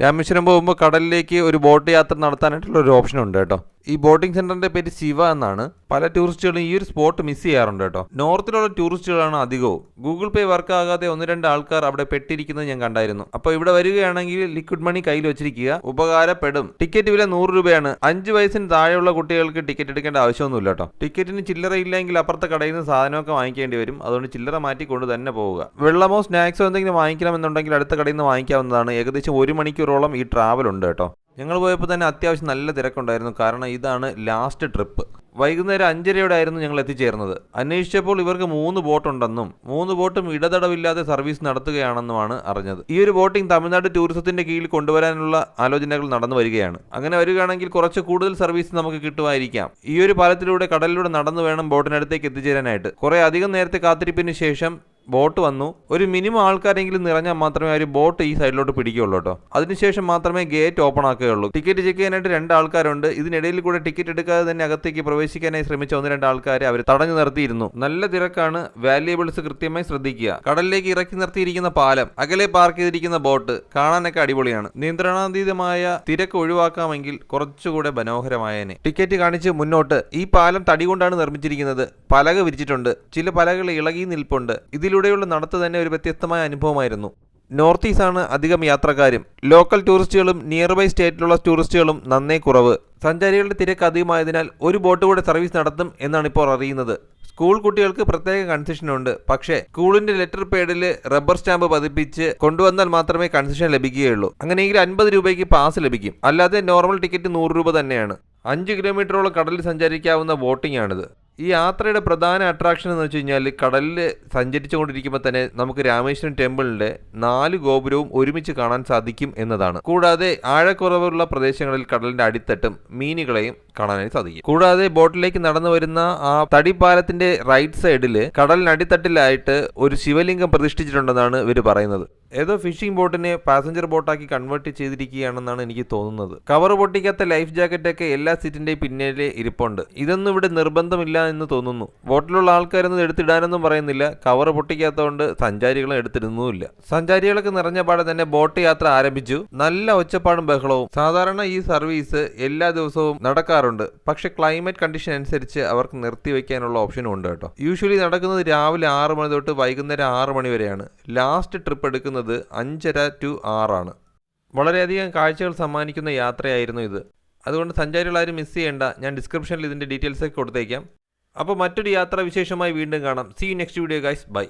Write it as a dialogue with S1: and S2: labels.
S1: രാമേശ്വരം പോകുമ്പോൾ കടലിലേക്ക് ഒരു ബോട്ട് യാത്ര നടത്താനായിട്ടുള്ള ഒരു ഓപ്ഷൻ ഉണ്ട് കേട്ടോ. ഈ ബോട്ടിംഗ് സെന്ററിന്റെ പേര് ശിവ എന്നാണ്. പല ടൂറിസ്റ്റുകളും ഈ ഒരു സ്പോട്ട് മിസ് ചെയ്യാറുണ്ട് കേട്ടോ. നോർത്തിലുള്ള ടൂറിസ്റ്റുകളാണ് അധികവും. ഗൂഗിൾ പേ വർക്ക് ആകാതെ ഒന്ന് രണ്ട് ആൾക്കാർ അവിടെ പെട്ടിരിക്കുന്നത് ഞാൻ കണ്ടായിരുന്നു. അപ്പോൾ ഇവിടെ വരികയാണെങ്കിൽ ലിക്വിഡ് മണി കയ്യിൽ വെച്ചിരിക്കുക. ഉപകാരപ്പെടും. ടിക്കറ്റ് വില നൂറ് രൂപയാണ്. അഞ്ച് വയസ്സിന് താഴെയുള്ള കുട്ടികൾക്ക് ടിക്കറ്റ് എടുക്കേണ്ട ആവശ്യമൊന്നുമില്ല കേട്ടോ. ടിക്കറ്റിന് ചില്ലറ ഇല്ലെങ്കിൽ അപ്പുറത്തെ കടയിൽ നിന്ന് സാധനമൊക്കെ വാങ്ങിക്കേണ്ടി വരും. അതുകൊണ്ട് ചില്ലറ മാറ്റി കൊണ്ട് തന്നെ പോവുക. വെള്ളമോ സ്നാക്സോ എന്തെങ്കിലും വാങ്ങിക്കണമെന്നുണ്ടെങ്കിൽ അടുത്ത കടയിൽ നിന്ന് വാങ്ങിക്കാവുന്നതാണ്. ഏകദേശം ഒരു മണിക്കൂറോളം ഈ ട്രാവൽ ഉണ്ട് കേട്ടോ. ഞങ്ങൾ പോയപ്പോൾ തന്നെ അത്യാവശ്യം നല്ല തിരക്കുണ്ടായിരുന്നു. കാരണം ഇതാണ് ലാസ്റ്റ് ട്രിപ്പ് വൈകുന്നേരം അഞ്ചരയോടെ ആയിരുന്നു ഞങ്ങൾ എത്തിച്ചേർന്നത്. അന്വേഷിച്ചപ്പോൾ ഇവർക്ക് മൂന്ന് ബോട്ടുണ്ടെന്നും മൂന്ന് ബോട്ടും ഇടതടവില്ലാതെ സർവീസ് നടത്തുകയാണെന്നുമാണ് അറിഞ്ഞത്. ഈ ഒരു ബോട്ടിംഗ് തമിഴ്നാട് ടൂറിസത്തിന്റെ കീഴിൽ കൊണ്ടുവരാനുള്ള ആലോചനകൾ നടന്നു വരികയാണ്. അങ്ങനെ വരികയാണെങ്കിൽ കുറച്ച് കൂടുതൽ സർവീസ് നമുക്ക് കിട്ടുമായിരിക്കാം. ഈ ഒരു പാലത്തിലൂടെ കടലിലൂടെ നടന്നു വേണം ബോട്ടിനടുത്തേക്ക് എത്തിച്ചേരാനായിട്ട്. കുറെ അധികം നേരത്തെ കാത്തിരിപ്പിന് ശേഷം ബോട്ട് വന്നു. ഒരു മിനിമം ആൾക്കാരെങ്കിലും നിറഞ്ഞാൽ മാത്രമേ ഒരു ബോട്ട് ഈ സൈഡിലോട്ട് പിടിക്കുകയുള്ളൂ കേട്ടോ. അതിനുശേഷം മാത്രമേ ഗേറ്റ് ഓപ്പൺ ആക്കുകയുള്ളൂ. ടിക്കറ്റ് ചെക്ക് ചെയ്യാനായിട്ട് രണ്ട് ആൾക്കാരുണ്ട് ഇതിനിടയിൽ കൂടെ ടിക്കറ്റ് എടുക്കാതെ തന്നെ അകത്തേക്ക് പ്രവേശിക്കാനായി ശ്രമിച്ച ഒന്ന് രണ്ട് ആൾക്കാരെ അവർ തടഞ്ഞു നിർത്തിയിരുന്നു. നല്ല തിരക്കാണ്. വാല്യുബിൾസ് കൃത്യമായി ശ്രദ്ധിക്കുക. കടലിലേക്ക് ഇറക്കി നിർത്തിയിരിക്കുന്ന പാലം അകലെ പാർക്ക് ചെയ്തിരിക്കുന്ന ബോട്ട് കാണാനൊക്കെ അടിപൊളിയാണ്. നിയന്ത്രണാതീതമായ തിരക്ക് ഒഴിവാക്കാമെങ്കിൽ കുറച്ചുകൂടെ മനോഹരമായേനെ. ടിക്കറ്റ് കാണിച്ച് മുന്നോട്ട്. ഈ പാലം തടി കൊണ്ടാണ് നിർമ്മിച്ചിരിക്കുന്നത്. പലക വിരിച്ചിട്ടുണ്ട്. ചില പലകൾ ഇളകി നിൽപ്പുണ്ട്. ഇതിലൂടെയുള്ള നടത്ത് തന്നെ ഒരു വ്യത്യസ്തമായ അനുഭവമായിരുന്നു. നോർത്ത് ഈസ്റ്റ് ആണ് അധികം യാത്രക്കാരും ലോക്കൽ ടൂറിസ്റ്റുകളും നിയർ ബൈ സ്റ്റേറ്റിലുള്ള ടൂറിസ്റ്റുകളും നന്നേ കുറവ്. സഞ്ചാരികളുടെ തിരക്ക് അധികമായതിനാൽ ഒരു ബോട്ട് കൂടെ സർവീസ് നടത്തും എന്നാണ് ഇപ്പോൾ അറിയുന്നത്. സ്കൂൾ കുട്ടികൾക്ക് പ്രത്യേക കൺസെഷൻ ഉണ്ട്. പക്ഷേ സ്കൂളിന്റെ ലെറ്റർ പേഡിൽ റബ്ബർ സ്റ്റാമ്പ് പതിപ്പിച്ച് കൊണ്ടുവന്നാൽ മാത്രമേ കൺസെഷൻ ലഭിക്കുകയുള്ളൂ. അങ്ങനെയെങ്കിൽ അൻപത് രൂപയ്ക്ക് പാസ് ലഭിക്കും. അല്ലാതെ നോർമൽ ടിക്കറ്റ് നൂറ് രൂപ തന്നെയാണ്. അഞ്ച് കിലോമീറ്ററോളം കടലിൽ സഞ്ചരിക്കാവുന്ന ബോട്ടിംഗ് ആണിത്. ഈ യാത്രയുടെ പ്രധാന അട്രാക്ഷൻ എന്ന് വെച്ച് കഴിഞ്ഞാൽ കടലിൽ സഞ്ചരിച്ചുകൊണ്ടിരിക്കുമ്പോൾ തന്നെ നമുക്ക് രാമേശ്വരം ടെമ്പിളിന്റെ നാല് ഗോപുരവും ഒരുമിച്ച് കാണാൻ സാധിക്കും എന്നതാണ്. കൂടാതെ ആഴക്കുറവുള്ള പ്രദേശങ്ങളിൽ കടലിന്റെ അടിത്തട്ടും മീനുകളെയും കാണാനായി സാധിക്കും. കൂടാതെ ബോട്ടിലേക്ക് നടന്നു വരുന്ന ആ തടിപ്പാലത്തിന്റെ റൈറ്റ് സൈഡിൽ കടലിനടിത്തട്ടിലായിട്ട് ഒരു ശിവലിംഗം പ്രതിഷ്ഠിച്ചിട്ടുണ്ടെന്നാണ് ഇവർ പറയുന്നത്. ഏതോ ഫിഷിംഗ് ബോട്ടിനെ പാസഞ്ചർ ബോട്ടാക്കി കൺവേർട്ട് ചെയ്തിരിക്കുകയാണെന്നാണ് എനിക്ക് തോന്നുന്നത്. കവർ പൊട്ടിക്കാത്ത ലൈഫ് ജാക്കറ്റൊക്കെ എല്ലാ സീറ്റിന്റെയും പിന്നിലെ ഇരിപ്പുണ്ട്. ഇതൊന്നും ഇവിടെ നിർബന്ധമില്ല എന്ന് തോന്നുന്നു. ബോട്ടിലുള്ള ആൾക്കാരൊന്നും എടുത്തിടാനൊന്നും പറയുന്നില്ല. കവർ പൊട്ടിക്കാത്തതുകൊണ്ട് സഞ്ചാരികളും എടുത്തിരുന്നുമില്ല സഞ്ചാരികളൊക്കെ നിറഞ്ഞ പാടെ തന്നെ ബോട്ട് യാത്ര ആരംഭിച്ചു. നല്ല ഒച്ചപ്പാടും ബഹളവും. സാധാരണ ഈ സർവീസ് എല്ലാ ദിവസവും നടക്കാറുണ്ട്. പക്ഷെ ക്ലൈമറ്റ് കണ്ടീഷൻ അനുസരിച്ച് അവർക്ക് നിർത്തി നിർത്തിവെക്കാനുള്ള ഓപ്ഷനും ഉണ്ട് കേട്ടോ. യൂഷ്വലി നടക്കുന്നത് രാവിലെ ആറ് മണി തൊട്ട് വൈകുന്നേരം ആറ് മണി വരെയാണ്. ലാസ്റ്റ് ട്രിപ്പ് എടുക്കുന്നത് അഞ്ചര ടു ആറാണ്. വളരെയധികം കാഴ്ചകൾ സമ്മാനിക്കുന്ന യാത്രയായിരുന്നു ഇത്. അതുകൊണ്ട് സഞ്ചാരികൾ ആരും മിസ് ചെയ്യേണ്ട. ഞാൻ ഡിസ്ക്രിപ്ഷനിൽ ഇതിന്റെ ഡീറ്റെയിൽസൊക്കെ കൊടുത്തേക്കാം. അപ്പോൾ മറ്റൊരു യാത്രാവിശേഷമായി വീണ്ടും കാണാം. See you next video guys bye